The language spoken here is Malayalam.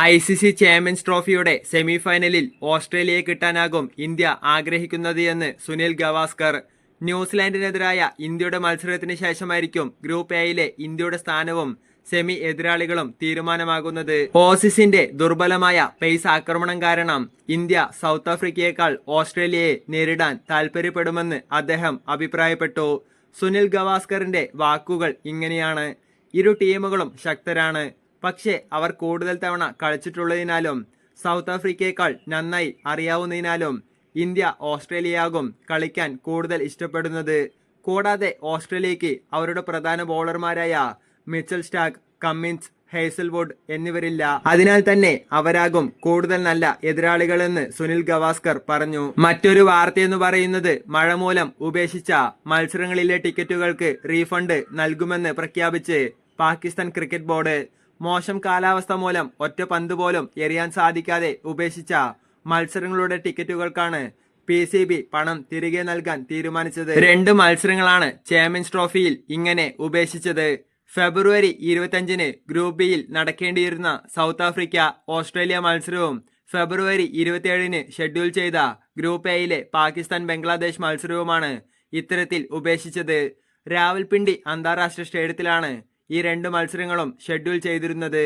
ഐ സി സി ചാമ്പ്യൻസ് ട്രോഫിയുടെ സെമിഫൈനലിൽ ഓസ്ട്രേലിയയെ കിട്ടാനാകും ഇന്ത്യ ആഗ്രഹിക്കുന്നത് എന്ന് സുനിൽ ഗവാസ്കർ. ന്യൂസിലാൻഡിനെതിരായ ഇന്ത്യയുടെ മത്സരത്തിന് ശേഷമായിരിക്കും ഗ്രൂപ്പ് എയിലെ ഇന്ത്യയുടെ സ്ഥാനവും സെമി എതിരാളികളും തീരുമാനമാകുന്നത്. ഓസിസിന്റെ ദുർബലമായ പേസ് ആക്രമണം കാരണം ഇന്ത്യ സൗത്ത് ആഫ്രിക്കയേക്കാൾ ഓസ്ട്രേലിയയെ നേരിടാൻ താൽപര്യപ്പെടുമെന്ന് അദ്ദേഹം അഭിപ്രായപ്പെട്ടു. സുനിൽ ഗവാസ്കറിന്റെ വാക്കുകൾ ഇങ്ങനെയാണ്. ഇരു ടീമുകളും ശക്തരാണ്. പക്ഷേ അവർ കൂടുതൽ തവണ കളിച്ചിട്ടുള്ളതിനാലും സൗത്ത് ആഫ്രിക്കയേക്കാൾ നന്നായി അറിയാവുന്നതിനാലും ഇന്ത്യ ഓസ്ട്രേലിയയാകും കളിക്കാൻ കൂടുതൽ ഇഷ്ടപ്പെടുന്നത്. കൂടാതെ ഓസ്ട്രേലിയക്ക് അവരുടെ പ്രധാന ബോളർമാരായ മിച്ചൽ സ്റ്റാക്ക് കമ്മിൻസ് ഹേസൽവുഡ് എന്നിവരില്ല. അതിനാൽ തന്നെ അവരാകും കൂടുതൽ നല്ല എതിരാളികളെന്ന് സുനിൽ ഗവാസ്കർ പറഞ്ഞു. മറ്റൊരു വാർത്തയെന്ന് പറയുന്നത് മഴ മൂലം ഉപേക്ഷിച്ച മത്സരങ്ങളിലെ ടിക്കറ്റുകൾക്ക് റീഫണ്ട് നൽകുമെന്ന് പ്രഖ്യാപിച്ച് പാകിസ്ഥാൻ ക്രിക്കറ്റ് ബോർഡ് മോശം കാലാവസ്ഥ മൂലം ഒറ്റ പന്ത് പോലും എറിയാൻ സാധിക്കാതെ ഉപേക്ഷിച്ച മത്സരങ്ങളുടെ ടിക്കറ്റുകൾക്കാണ് പി സി ബി പണം തിരികെ നൽകാൻ തീരുമാനിച്ചത്. രണ്ട് മത്സരങ്ങളാണ് ചാമ്പ്യൻസ് ട്രോഫിയിൽ ഇങ്ങനെ ഉപേക്ഷിച്ചത്. ഫെബ്രുവരി ഇരുപത്തിയഞ്ചിന് ഗ്രൂപ്പ് ബിയിൽ നടക്കേണ്ടിയിരുന്ന സൗത്ത് ആഫ്രിക്ക ഓസ്ട്രേലിയ മത്സരവും ഫെബ്രുവരി ഇരുപത്തിയേഴിന് ഷെഡ്യൂൾ ചെയ്ത ഗ്രൂപ്പ് എയിലെ പാകിസ്ഥാൻ ബംഗ്ലാദേശ് മത്സരവുമാണ് ഇത്തരത്തിൽ ഉപേക്ഷിച്ചത്. രാവൽപിണ്ടി അന്താരാഷ്ട്ര സ്റ്റേഡിയത്തിലാണ് ഈ രണ്ട് മത്സരങ്ങളും ഷെഡ്യൂൾ ചെയ്തിരുന്നത്